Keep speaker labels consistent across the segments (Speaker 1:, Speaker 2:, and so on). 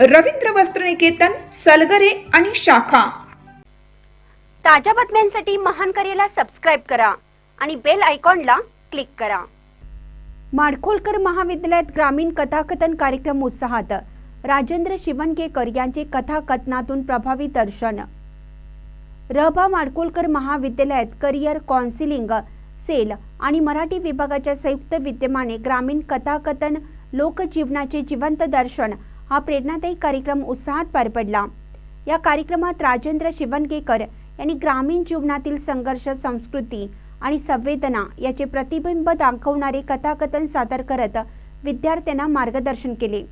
Speaker 1: रवींद्र वस्त्रनिकेतन सलगरे आणि शाखा.
Speaker 2: ताज्या बातम्यांसाठी महान करेला सबस्क्राईब करा आणि बेल आयकॉनला क्लिक करा. माडखोलकर महाविद्यालयात ग्रामीण कथाकथन कार्यक्रम उत्साहात राजेंद्र शिवणकेकर यांचे कथाकथनातून प्रभावी दर्शन. रहबा माडकोलकर महाविद्यालयात करिअर काउन्सिलिंग सेल आणि मराठी विभागाच्या संयुक्त विद्यमाने ग्रामीण कथाकथन लोकजीवनाचे जिवंत दर्शन हा प्रेरणादायी कार्यक्रम उत्साहात पार पडला या कार्यक्रमात राजेंद्र शिवणकेकर यांनी ग्रामीण जीवनातील संघर्ष संस्कृती आणि संवेदना याचे प्रतिबिंब दाखवणारे कथाकथन सादर करत विद्यार्थ्यांना मार्गदर्शन केले.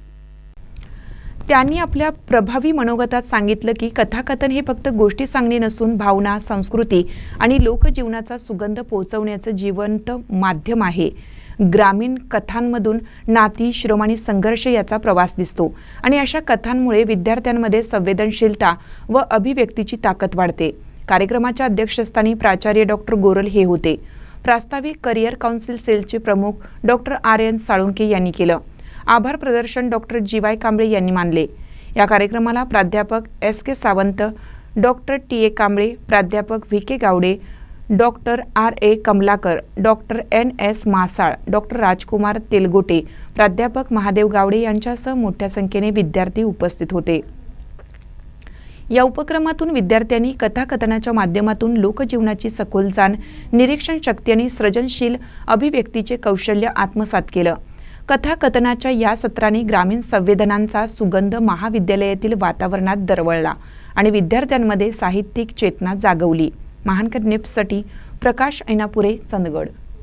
Speaker 3: त्यांनी आपल्या प्रभावी मनोगतात सांगितलं की कथाकथन हे फक्त गोष्टी सांगणे नसून भावना संस्कृती आणि लोकजीवनाचा सुगंध पोहोचवण्याचं जिवंत माध्यम आहे. ग्रामीण कथांमधून नाती श्रम आणि संघर्ष याचा प्रवास दिसतो. आणि अशा कथांमुळे विद्यार्थ्यांमध्ये संवेदनशीलता व अभिव्यक्तीची ताकद वाढते. कार्यक्रमाच्या अध्यक्षस्थानी प्राचार्य डॉक्टर गोरल हे होते. प्रास्ताविक करिअर काउन्सिल सेलचे प्रमुख डॉक्टर आर. एन. साळुंके यांनी केलं. आभार प्रदर्शन डॉक्टर जी. वाय. कांबळे यांनी मानले. या कार्यक्रमाला प्राध्यापक S. K. Sawant doctor T. A. Kamble प्राध्यापक V. K. Gawade doctor R A Kamalakar doctor N S Masal doctor Rajkumar Telgote प्राध्यापक महादेव गावडे यांच्यासह मोठ्या संख्येने विद्यार्थी उपस्थित होते. या उपक्रमातून विद्यार्थ्यांनी कथाकथनाच्या माध्यमातून लोकजीवनाची सखोल जाण निरीक्षण शक्ती आणि सृजनशील अभिव्यक्तीचे कौशल्य आत्मसात केलं. कथाकथनाच्या या सत्राने ग्रामीण संवेदनांचा सुगंध महाविद्यालयातील वातावरणात दरवळला आणि विद्यार्थ्यांमध्ये साहित्यिक चेतना जागवली. महानकर निप्ससाठी प्रकाश ऐनापुरे चंदगड.